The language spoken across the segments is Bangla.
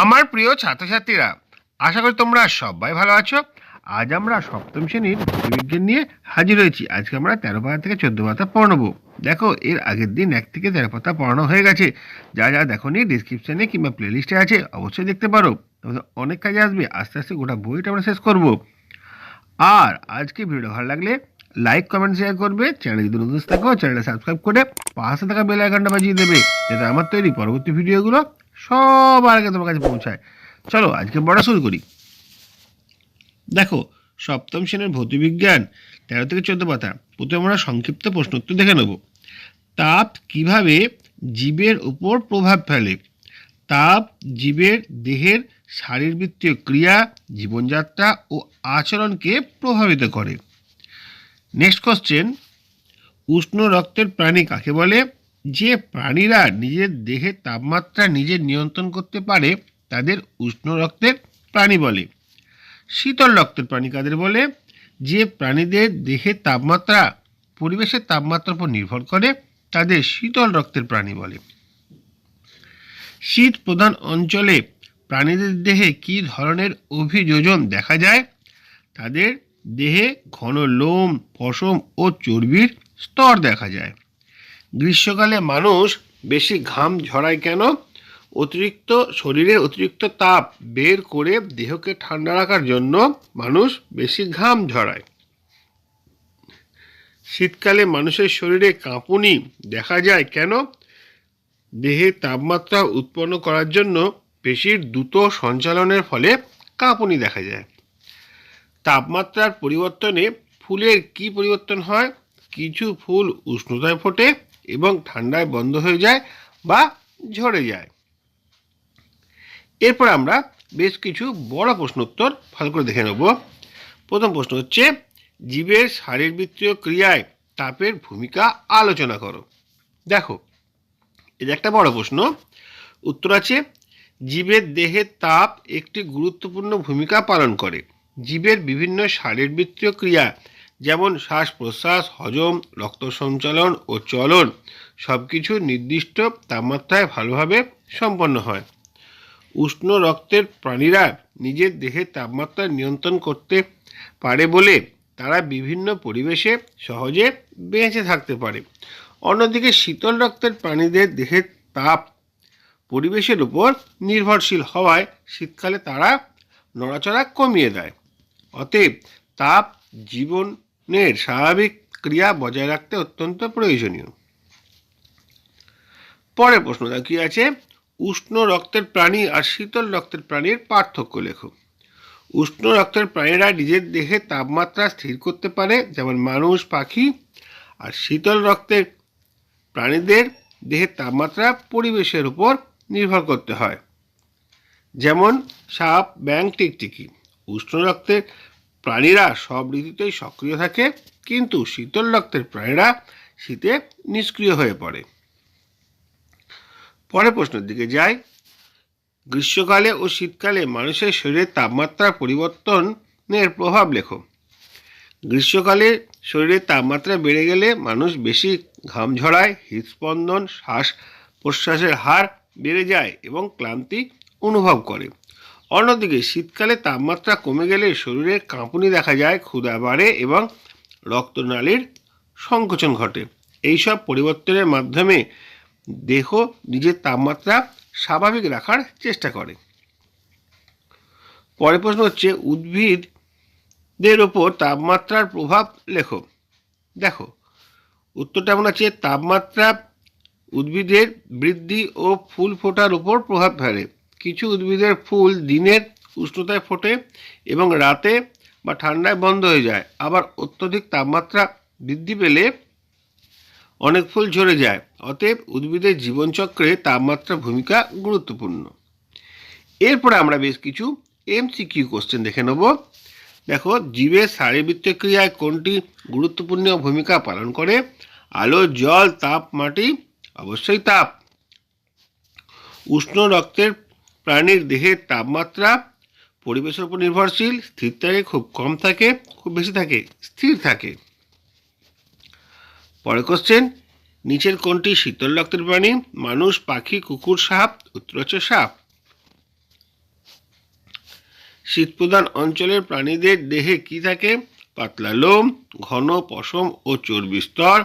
আমার প্রিয় ছাত্রছাত্রীরা, আশা করি তোমরা সবাই ভালো আছো। আজ আমরা সপ্তম শ্রেণির বিজ্ঞান নিয়ে হাজির হয়েছি। আজকে আমরা তেরো পাতা থেকে চোদ্দ পাতা পড়াবো দেখো, এর আগের দিন এক থেকে তেরো পাতা পড়ানো হয়ে গেছে। যা যা দেখো নি ডিসক্রিপশানে কিংবা প্লেলিস্টে আছে, অবশ্যই দেখতে পারো। অনেক কাজে আসবে, আস্তে আস্তে গোটা বইটা আমরা শেষ করব। আর আজকে ভিডিও ভালো লাগলে লাইক কমেন্ট শেয়ার করবে। চ্যানেল যদি নতুন থাকো চ্যানেলটা সাবস্ক্রাইব করে পাশে থাকা বেল আইকনটা বাজিয়ে দেবে, যাতে আমার তৈরি পরবর্তী ভিডিওগুলো সবার আগে তোমার কাছে পৌঁছায়। চলো, আজকে পড়া শুরু করি। দেখো, সপ্তম শ্রেণির ভৌতবিজ্ঞান, তেরো থেকে চোদ্দ পাতা। প্রথমে আমরা সংক্ষিপ্ত প্রশ্নোত্তর দেখে নেব। তাপ কীভাবে জীবের উপর প্রভাব ফেলে? তাপ জীবের দেহের শারীরবৃত্তীয় ক্রিয়া, জীবনযাত্রা ও আচরণকে প্রভাবিত করে। নেক্সট কোশ্চেন উষ্ণ রক্তের প্রাণী কাকে বলে? যে প্রাণীরা নিজের দেহের তাপমাত্রা নিজে নিয়ন্ত্রণ করতে পারে, তাদের উষ্ণ রক্তের প্রাণী বলে। শীতল রক্তের প্রাণী কাদের বলে? যে প্রাণীদের দেহের তাপমাত্রা, পরিবেশের তাপমাত্রার উপর নির্ভর করে, তাদের শীতল রক্তের প্রাণী বলে। শীত প্রধান অঞ্চলে প্রাণীদের দেহে কী ধরনের অভিযোজন দেখা যায়? তাদের দেহে ঘন লোম, পশম ও চর্বির স্তর দেখা যায়। গ্রীষ্মকালে মানুষ বেশি ঘাম ঝরায় কেন? অতিরিক্ত শরীরের অতিরিক্ত তাপ বের করে দেহকে ঠান্ডা রাখার জন্য মানুষ বেশি ঘাম ঝরায়। শীতকালে মানুষের শরীরে কাঁপুনি দেখা যায় কেন? দেহে তাপমাত্রা উৎপন্ন করার জন্য পেশির দ্রুত সঞ্চালনের ফলে কাঁপুনি দেখা যায়। তাপমাত্রার পরিবর্তনে ফুলের কি পরিবর্তন হয়? কিছু ফুল উষ্ণতায় ফোটে এবং ঠান্ডায় বন্ধ হয়ে যায় বা ঝরে যায়। এরপর আমরা বেশ কিছু বড় প্রশ্ন উত্তর ভালো করে দেখে নেব। প্রথম প্রশ্ন হচ্ছে, জীবের শারীরবৃত্তীয় ক্রিয়ায় তাপের ভূমিকা আলোচনা করো। দেখো এটা একটা বড় প্রশ্ন। উত্তর আছে, জীবের দেহের তাপ একটি গুরুত্বপূর্ণ ভূমিকা পালন করে। জীবের বিভিন্ন শারীরবৃত্তীয় ক্রিয়া যেমন শ্বাস প্রশ্বাস হজম রক্ত সঞ্চালন ও চলন সব কিছু নির্দিষ্ট তাপমাত্রায় ভালোভাবে সম্পন্ন হয়। উষ্ণ রক্তের প্রাণীরা নিজের দেহের তাপমাত্রা নিয়ন্ত্রণ করতে পারে বলে তারা বিভিন্ন পরিবেশে সহজে বেঁচে থাকতে পারে। অন্যদিকে শীতল রক্তের প্রাণীদের দেহের তাপ পরিবেশের উপর নির্ভরশীল হওয়ায় শীতকালে তারা নড়াচড়া কমিয়ে দেয়। অতএব তাপ জীবনের স্বাভাবিক ক্রিয়া বজায় রাখতে অত্যন্ত প্রয়োজনীয়। পরের প্রশ্নটা কি আছে? উষ্ণ রক্তের প্রাণী আর শীতল রক্তের প্রাণীর পার্থক্য লেখো। উষ্ণ রক্তের প্রাণীরা নিজের দেহে তাপমাত্রা স্থির করতে পারে, যেমন মানুষ, পাখি, আর শীতল রক্তের প্রাণীদের দেহের তাপমাত্রা পরিবেশের উপর নির্ভর করতে হয়। যেমন সাপ ব্যাং টিকটিকি। উষ্ণ রক্তের প্রাণীরা সব ঋতুতেই সক্রিয় থাকে, কিন্তু শীতল রক্তের প্রাণীরা শীতে নিষ্ক্রিয় হয়ে পড়ে। পরে প্রশ্নের দিকে যাই। গ্রীষ্মকালে ও শীতকালে মানুষের শরীরের তাপমাত্রা পরিবর্তনের প্রভাব লেখো। গ্রীষ্মকালে শরীরের তাপমাত্রা বেড়ে গেলে মানুষ বেশি ঘাম ঝরায়, হৃদস্পন্দন শ্বাস প্রশ্বাসের হার বেড়ে যায় এবং ক্লান্তি অনুভব করে। অন্যদিকে শীতকালে তাপমাত্রা কমে গেলে শরীরে কাঁপুনি দেখা যায়, ক্ষুধা বাড়ে এবং রক্তনালীর সংকোচন ঘটে। এইসব পরিবর্তনের মাধ্যমে দেহ নিজের তাপমাত্রা স্বাভাবিক রাখার চেষ্টা করে। পরের প্রশ্ন হচ্ছে উদ্ভিদদের ওপর তাপমাত্রার প্রভাব লেখো। দেখো, উত্তরটা এমন আছে, তাপমাত্রা উদ্ভিদের বৃদ্ধি ও ফুল ফোটার উপর প্রভাব ফেলে। কিছু উদ্ভিদের ফুল দিনের উষ্ণতায় ফোটে এবং রাতে বা ঠান্ডায় বন্ধ হয়ে যায়। আবার অত্যধিক তাপমাত্রা বৃদ্ধি পেলে অনেক ফুল ঝরে যায়। অতএব উদ্ভিদের জীবনচক্রে তাপমাত্রার ভূমিকা গুরুত্বপূর্ণ। এরপরে আমরা বেশ কিছু এমসিকিউ কোশ্চেন দেখে নেব। দেখো, জীবের শারীরবৃত্তীয় ক্রিয়ায় কোনটি গুরুত্বপূর্ণ ভূমিকা পালন করে? আলো, জল, তাপ, মাটি? অবশ্যই তাপ। উষ্ণ রক্তের প্রাণীর দেহের তাপমাত্রা পরিবেশের উপর নির্ভরশীল, স্থির থাকে খুব কম থাকে, খুব বেশি থাকে, স্থির থাকে। পরে কোশ্চেন নিচের কোনটি শীতল রক্তের প্রাণী? মানুষ, পাখি, কুকুর, সাপ, উত্তর হচ্ছে সাপ। শীতপ্রধান অঞ্চলের প্রাণীদের দেহে কি থাকে? পাতলা লোম, ঘন পশম ও চর্বি স্তর,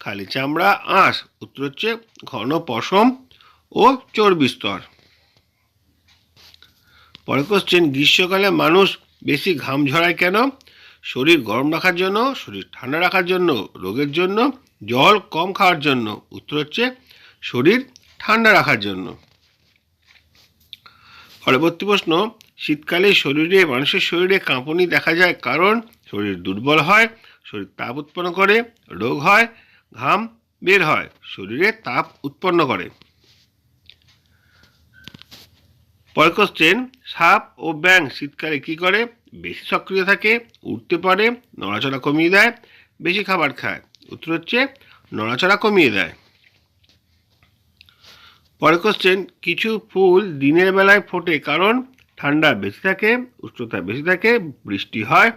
খালি চামড়া, আঁশ, উত্তর হচ্ছে ঘন পশম ও চর্বি স্তর। পরের কোশ্চেন গ্রীষ্মকালে মানুষ বেশি ঘাম ঝরায় কেন? শরীর গরম রাখার জন্য, শরীর ঠান্ডা রাখার জন্য, রোগের জন্য, জল কম খাওয়ার জন্য, উত্তর হচ্ছে শরীর ঠান্ডা রাখার জন্য। পরবর্তী প্রশ্ন, শীতকালে শরীরে, মানুষের শরীরে কাঁপুনি দেখা যায় কারণ শরীর দুর্বল হয়, শরীর তাপ উৎপন্ন করে, রোগ হয়, ঘাম বের হয়, শরীরে তাপ উৎপন্ন করে। পরের কোশ্চেন সাপ ও ব্যাং শীতকালে কি করে? বেশি সক্রিয় থাকে, উঠতে পারে, নড়াচড়া কমিয়ে দেয়, বেশি খাবার খায়। উত্তর হচ্ছে, নড়াচড়া কমিয়ে দেয়। পরের কোশ্চেন কিছু ফুল দিনের বেলায় ফোটে কারণ ঠান্ডা বেশি থাকে, উষ্ণতা বেশি থাকে, বৃষ্টি হয়,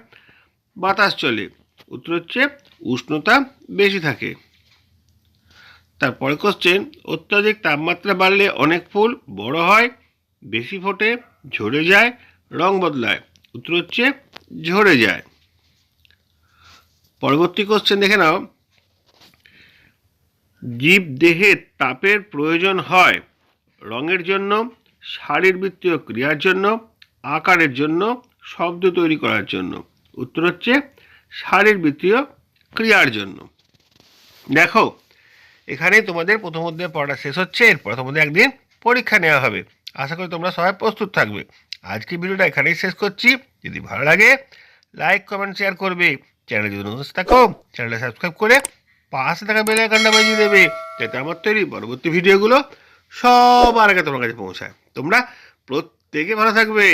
বাতাস চলে। উত্তর হচ্ছে, উষ্ণতা বেশি থাকে। তারপরে কোশ্চেন অত্যাধিক তাপমাত্রা বাড়লে অনেক ফুল বড় হয় বেশি ফোটে, ঝরে যায়, রং বদলায়। উত্তর হচ্ছে, ঝরে যায়। পরবর্তী কোশ্চেন দেখে নাও। জীব দেহে তাপের প্রয়োজন হয় রঙের জন্য, শারীরবৃত্তীয় ক্রিয়ার জন্য, আকারের জন্য, শব্দ তৈরি করার জন্য। উত্তর হচ্ছে, শারীরবৃত্তীয় ক্রিয়ার জন্য। দেখো, এখানে তোমাদের প্রথম অধ্যায় পড়া শেষ হচ্ছে, এরপর তোমাদের একদিন পরীক্ষা নেওয়া হবে। আশা করি তোমরা সবাই প্রস্তুত থাকবে। আজকে ভিডিওটা এখানেই শেষ করছি। যদি ভালো লাগে লাইক কমেন্ট শেয়ার করবে। চ্যানেলে যদি নতুন থাকো চ্যানেলটা সাবস্ক্রাইব করে পাশে থাকা বেল আইকনটা বাজিয়ে দেবে, যাতে আমার তৈরি পরবর্তী ভিডিওগুলো সবার আগে তোমার কাছে পৌঁছায়। তোমরা প্রত্যেকে ভালো থাকবে।